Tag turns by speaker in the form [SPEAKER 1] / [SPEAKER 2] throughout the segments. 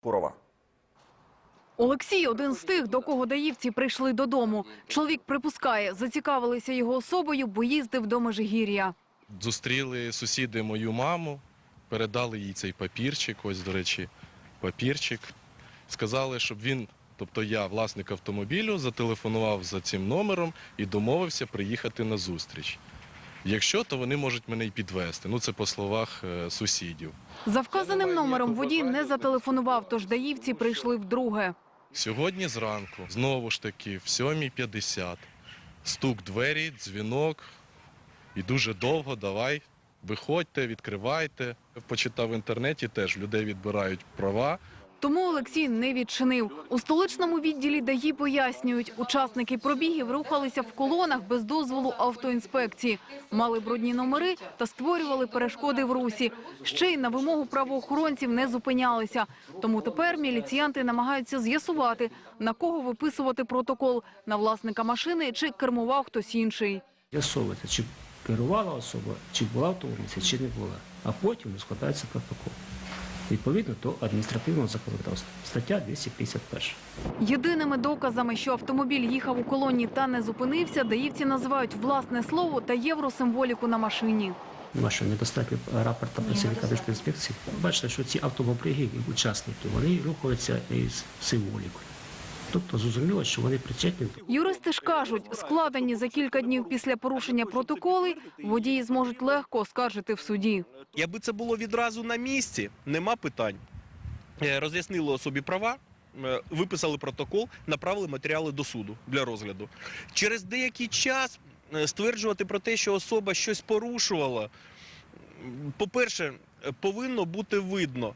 [SPEAKER 1] Курова.
[SPEAKER 2] Олексій один з тих, до кого даївці прийшли додому. Чоловік припускає, зацікавилися його особою, бо їздив до Межигір'я.
[SPEAKER 3] Зустріли сусіди мою маму, передали їй цей папірчик, ось, до речі, папірчик. Сказали, щоб він, тобто я, власник автомобілю, зателефонував за цим номером і домовився приїхати на зустріч. Якщо, то вони можуть мене й підвести. Ну, це по словах е, сусідів.
[SPEAKER 2] За вказаним номером водій не зателефонував, тож даївці прийшли вдруге.
[SPEAKER 3] Сьогодні зранку, знову ж таки, в 7.50, стук двері, дзвінок, і дуже довго, давай, виходьте, відкривайте. Почитав в інтернеті, теж людей відбирають права.
[SPEAKER 2] Тому Олексій не відчинив. У столичному відділі ДАІ пояснюють, учасники пробігів рухалися в колонах без дозволу автоінспекції, мали брудні номери та створювали перешкоди в русі. Ще й на вимогу правоохоронців не зупинялися. Тому тепер міліціянти намагаються з'ясувати, на кого виписувати протокол – на власника машини чи кермував хтось інший.
[SPEAKER 4] З'ясовувати, чи керувала особа, чи була в чи не була. А потім складається протокол. Відповідно до адміністративного законодавства. Стаття 251.
[SPEAKER 2] Єдиними доказами, що автомобіль їхав у колоні та не зупинився, даївці називають власне слово та євросимволіку на машині.
[SPEAKER 4] Нема що недостатньо рапорта працівника інспекції. Бачите, що ці автомобілі, учасники, вони рухаються із символікою. Тобто зрозуміло, що вони причетні
[SPEAKER 2] Юристи ж кажуть, складені за кілька днів після порушення протоколи, водії зможуть легко оскаржити в суді.
[SPEAKER 5] Якби це було відразу на місці, нема питань. Е, Роз'яснили особі права, е, виписали протокол, направили матеріали до суду для розгляду. Через деякий час е, стверджувати про те, що особа щось порушувала, по-перше, е, повинно бути видно,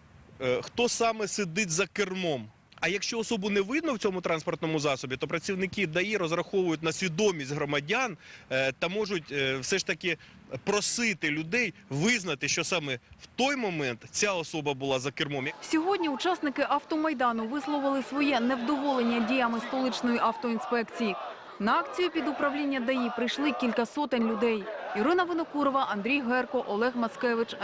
[SPEAKER 5] хто саме сидить за кермом. А якщо особу не видно в цьому транспортному засобі, то працівники ДАІ розраховують на свідомість громадян е, та можуть е, все ж таки просити людей визнати, що саме в той момент ця особа була за кермом.
[SPEAKER 2] Сьогодні учасники автомайдану висловили своє невдоволення діями столичної автоінспекції. На акцію під управління ДАІ прийшли кілька сотень людей. Ірина Винокурова, Андрій Герко, Олег Мацкевич,